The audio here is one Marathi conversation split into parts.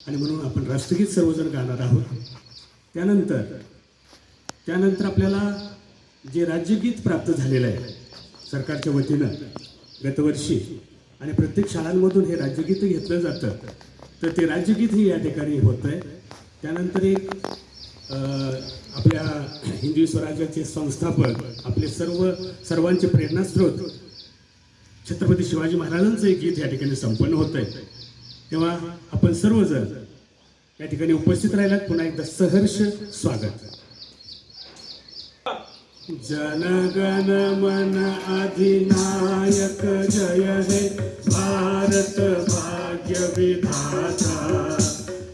आणि म्हणून आपण राष्ट्रगीत सर्वजण गाणार आहोत. त्यानंतर त्यानंतर आपल्याला जे राज्यगीत प्राप्त झालेलं आहे सरकारच्या वतीनं गतवर्षी आणि प्रत्येक शाळांमधून हे राज्यगीत घेतलं जातं तर ते राज्यगीतही या ठिकाणी होतं आहे त्यानंतर एक आपल्या हिंदवी स्वराज्याचे संस्थापक आपले सर्व सर्वांचे प्रेरणास्रोत छत्रपती शिवाजी महाराजांचं एक गीत या ठिकाणी संपन्न होत आहे तेव्हा आपण सर्वजण या ठिकाणी उपस्थित राहिलात. पुन्हा एकदा सहर्ष स्वागत. जनगण मन अधिनायक जय हे भारत भाग्य विधाता.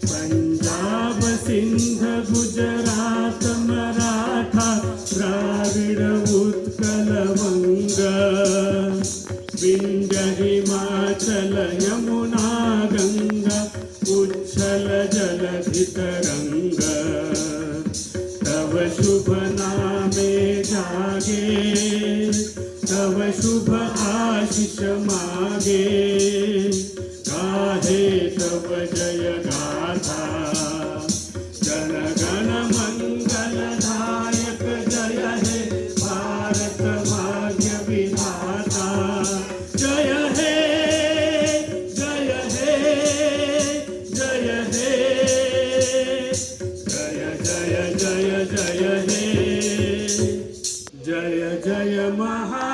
पंजाब सिंध गुजरात मराठा द्राविड उत्कल वंग विंध्य हिमाचल यमुना गंगा उच्छल जलधि तव शुभ नामे जागे तव शुभ आशिष मागे। गाधे तव जय गाथा। जय हे जय हे जय हे। जय जय जय जय हे। जय जय महाराष्ट्र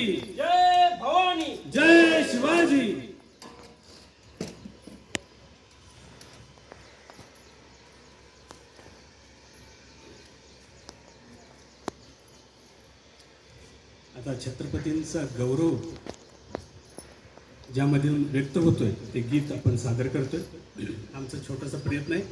शिवाजी जय भवानी। जय शिवाजी। आता छत्रपतींचा गौरव ज्यामधून व्यक्त होतोय ते गीत आपण सादर करतोय. आमचा छोटासा प्रयत्न आहे.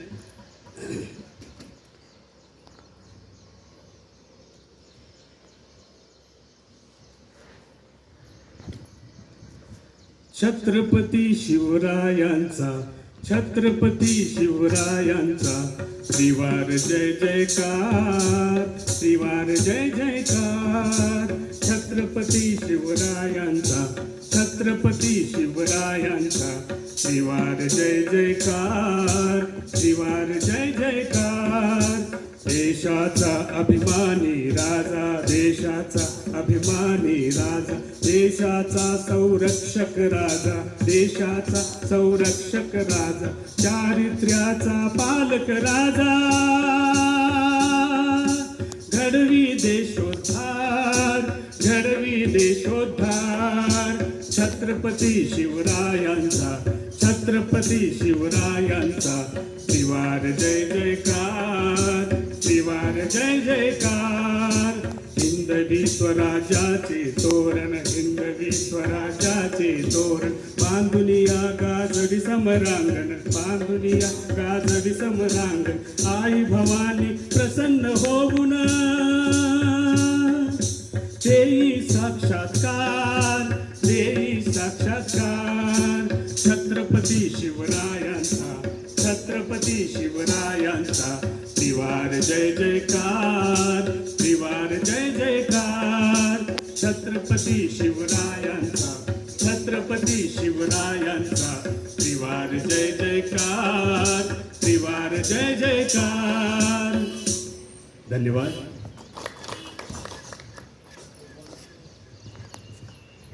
छत्रपती शिवरायांचा छत्रपती शिवरायांचा. श्रीवार जय जयकार श्रीवार जय जयकार. छत्रपती शिवरायांचा छत्रपती शिवरायांचा. श्रीवार जय जयकार श्रीवार जय जयकार. देशाचा अभिमानी राजा देशाचा अभिमानी राजा. देशाचा संरक्षक राजा देशाचा संरक्षक राजा चारित्र्याचा पालक राजा. घडवी देशोद्धार घडवी देशोद्धार. छत्रपती शिवरायांचा छत्रपती शिवरायांचा शिवार जय जयकार श्रीवार जय जयकार. हिंदवी स्वराज्याचे तोरण हिंदवी स्वराज्याचे तोरण. बांधुनिया गाजडी समरांगण बांधुनिया गाजडी समरांगण. आई भवानी प्रसन्न होऊन देई साक्षात्कार देई साक्षात्कार. छत्रपती शिवरायांचा छत्रपती शिवराय जय जयकार त्रिवार जय जयकार. छत्रपती शिवरायांचा छत्रपती शिवरायांचा त्रिवार जय जयकार त्रिवार जय जयकार. धन्यवाद.